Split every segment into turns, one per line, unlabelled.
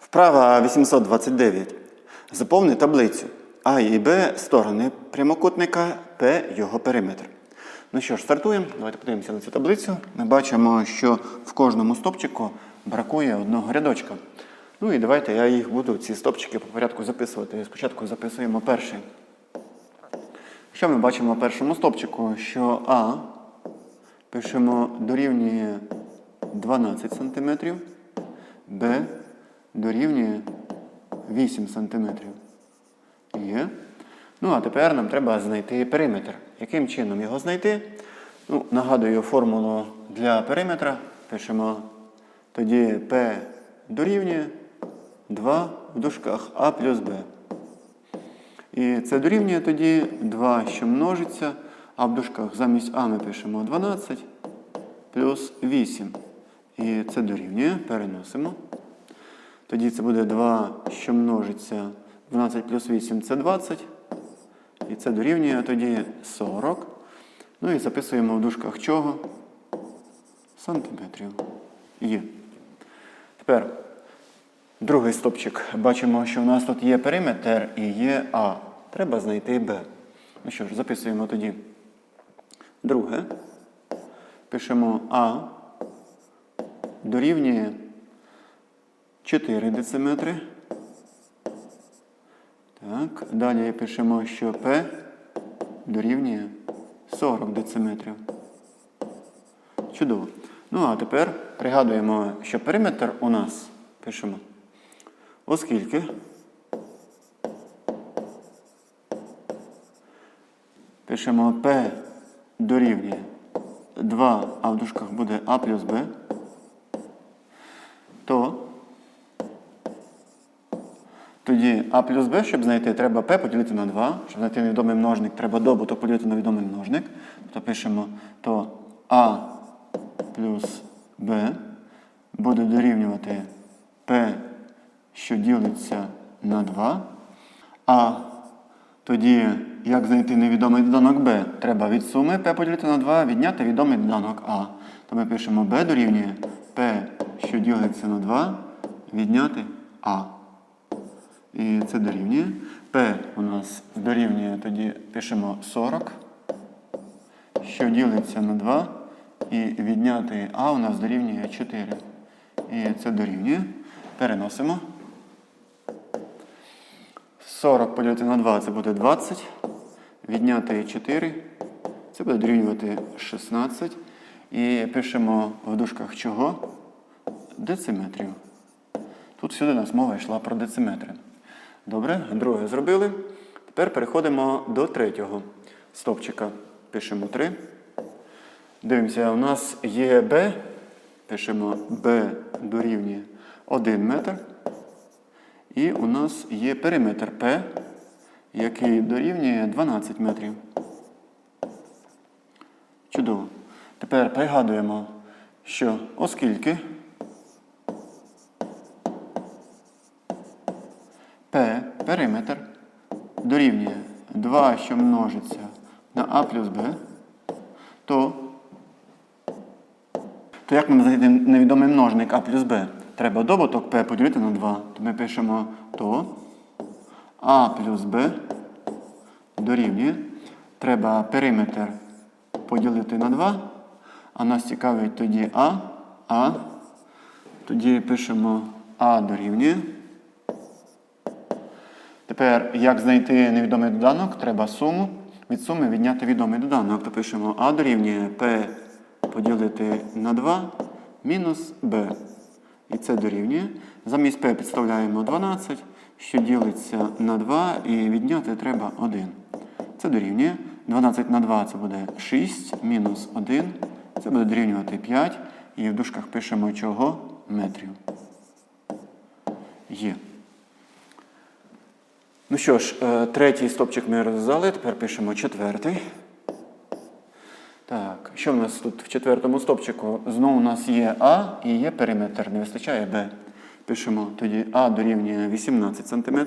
Вправа 829. Заповни таблицю А і Б сторони прямокутника, П його периметр. Ну що ж, стартуємо. Давайте подивимося на цю таблицю. Ми бачимо, що в кожному стопчику бракує одного рядочка. Ну і давайте я їх буду, ці стопчики по порядку записувати. Спочатку записуємо перший. Що ми бачимо в першому стопчику? Що А пишемо дорівнює 12 см, Б дорівнює 8 см. Є. Ну, а тепер нам треба знайти периметр. Яким чином його знайти? Ну, нагадую формулу для периметра. Пишемо тоді P дорівнює 2 в дужках А плюс Б. І це дорівнює тоді 2, що множиться, а в дужках замість А ми пишемо 12 плюс 8. І це дорівнює, переносимо. Тоді це буде 2, що множиться 12 плюс 8 це 20. І це дорівнює тоді 40. Ну і записуємо в дужках чого? Сантиметрів. Є. Тепер другий стопчик. Бачимо, що в нас тут є периметр і є А. Треба знайти Б. Ну що ж, записуємо тоді. Друге. Пишемо А дорівнює 4 дециметри. Так, далі пишемо, що P дорівнює 40 дециметрів. Чудово. Ну, а тепер пригадуємо, що периметр у нас пишемо. Оскільки пишемо P дорівнює 2, а в дужках буде А плюс Б, то тоді А плюс Б, щоб знайти, треба P поділити на 2. Щоб знайти невідомий множник, треба добуток поділити на відомий множник. Тобто пишемо, то А плюс Б буде дорівнювати P, що ділиться на 2. А тоді, як знайти невідомий доданок b? Треба від суми p поділити на 2, відняти відомий доданок А. То ми пишемо b дорівнює p, що ділиться на 2, відняти А. І це дорівнює. P у нас дорівнює, тоді пишемо 40, що ділиться на 2, і відняти А у нас дорівнює 4. І це дорівнює. Переносимо. 40 поділити на 2 це буде 20. Відняти 4. Це буде дорівнювати 16. І пишемо в дужках чого? Дециметрів. Тут всюди у нас мова йшла про дециметри. Добре, друге зробили. Тепер переходимо до третього стопчика. Пишемо 3. Дивимося, у нас є B. Пишемо B дорівнює 1 метр. І у нас є периметр P, який дорівнює 12 метрів. Чудово. Тепер пригадуємо, що оскільки P периметр дорівнює 2, що множиться на А плюс Б, то, то як нам знайти невідомий множник А плюс Б? Треба добуток P поділити на 2. То ми пишемо то А плюс Б дорівнює. Треба периметр поділити на 2. А нас цікавить тоді А. А. Тоді пишемо А дорівнює. Тепер, як знайти невідомий доданок, треба суму. Від суми відняти відомий доданок. То пишемо А дорівнює P поділити на 2 мінус b. І це дорівнює. Замість P підставляємо 12, що ділиться на 2, і відняти треба 1. Це дорівнює. 12 на 2 це буде 6, мінус 1. Це буде дорівнювати 5. І в дужках пишемо чого? Метрів. Є. Ну що ж, е, третій стопчик ми розв'язали, тепер пишемо четвертий. Так, що в нас тут в четвертому стопчику? Знову у нас є А і є периметр, не вистачає Б. Пишемо тоді А дорівнює 18 см.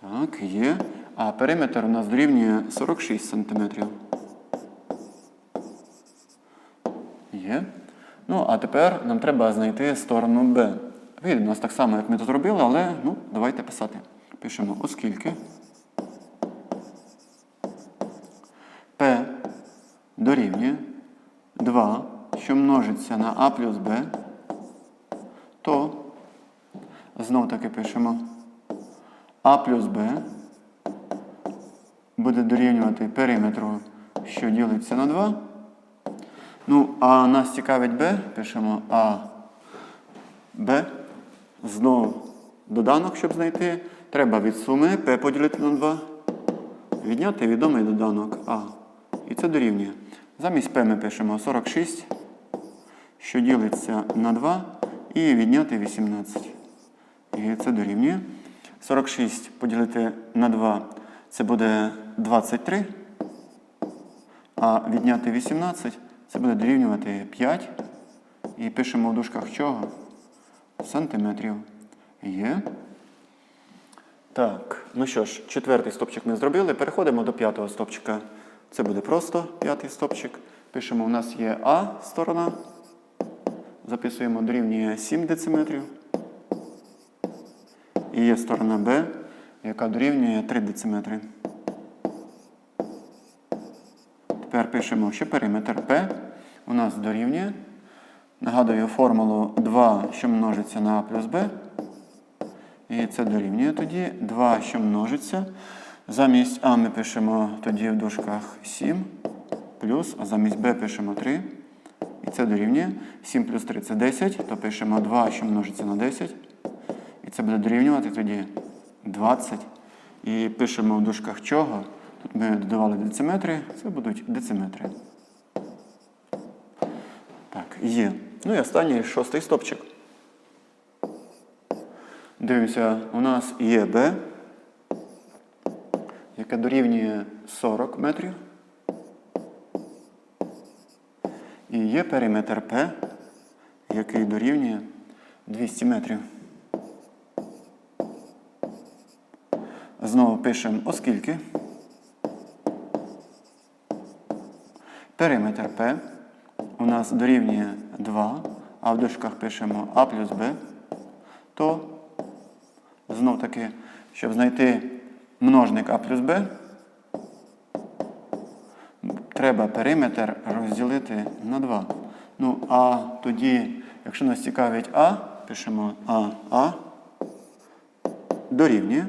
Так, є. А периметр у нас дорівнює 46 см. Є. Ну, а тепер нам треба знайти сторону Б. Вийде у нас так само, як ми тут робили, але ну, давайте писати. Пишемо, оскільки P дорівнює 2, що множиться на А плюс Б, то знов таки пишемо А плюс Б буде дорівнювати периметру, що ділиться на 2. Ну, а нас цікавить b, пишемо А, Б. Знову доданок, щоб знайти. Треба від суми P поділити на 2. Відняти відомий доданок А. І це дорівнює. Замість P ми пишемо 46, що ділиться на 2, і відняти 18. І це дорівнює. 46 поділити на 2 це буде 23. А відняти 18 це буде дорівнювати 5. І пишемо в дужках чого? Сантиметрів. Є. Так, ну що ж, четвертий стопчик ми зробили. Переходимо до п'ятого стопчика. Це буде просто п'ятий стопчик. Пишемо, у нас є А сторона. Записуємо дорівнює 7 дециметрів. І є сторона Б, яка дорівнює 3 дециметри. Тепер пишемо, що периметр P у нас дорівнює. Нагадую формулу 2, що множиться на А плюс Б. І це дорівнює тоді 2, що множиться. Замість А ми пишемо тоді в дужках 7 плюс, а замість Б пишемо 3. І це дорівнює. 7 плюс 3 це 10, то пишемо 2, що множиться на 10. І це буде дорівнювати тоді 20. І пишемо в дужках чого. Тут ми додавали дециметри, це будуть дециметри. Так, є. Ну і останній шостий стопчик. Дивимося, у нас є Б, яке дорівнює 40 метрів. І є периметр П, який дорівнює 200 метрів. Знову пишемо оскільки. Периметр П у нас дорівнює 2, а в дужках пишемо А плюс Б, то знов таки, щоб знайти множник А плюс Б, треба периметр розділити на 2. Ну, а тоді, якщо нас цікавить А, пишемо А, А дорівнює.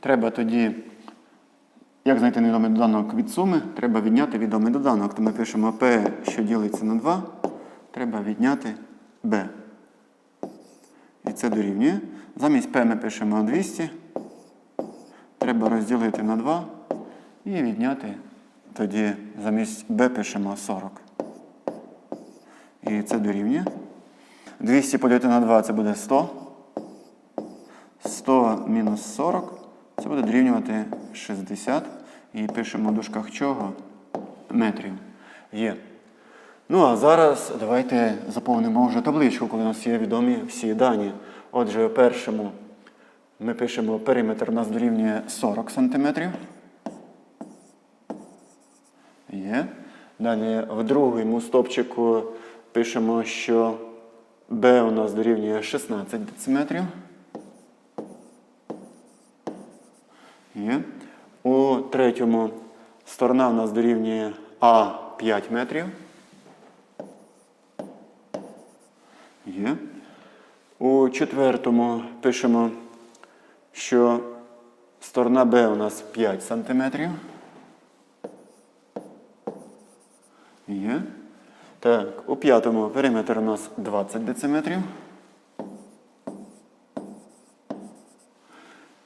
Треба тоді, як знайти невідомий доданок від суми, треба відняти відомий доданок. То ми пишемо P, що ділиться на 2, треба відняти B. І це дорівнює. Замість P ми пишемо 200. Треба розділити на 2 і відняти тоді замість B пишемо 40. І це дорівнює. 200 поділити на 2 це буде 100. 100 мінус 40. Це буде дорівнювати 60. І пишемо в дужках чого? Метрів. Є. Ну, а зараз давайте заповнимо вже табличку, коли у нас є відомі всі дані. Отже, у першому ми пишемо периметр у нас дорівнює 40 см. Є. Далі в другому стопчику пишемо, що B у нас дорівнює 16 дециметрів. Є. У третьому сторона у нас дорівнює А 5 метрів. Є. У четвертому пишемо, що сторона Б у нас 5 сантиметрів. Є. Так, у п'ятому периметр у нас 20 дециметрів.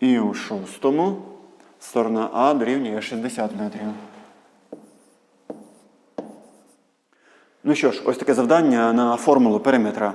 І у шостому сторона А дорівнює 60 метрів. Ну що ж, ось таке завдання на формулу периметра.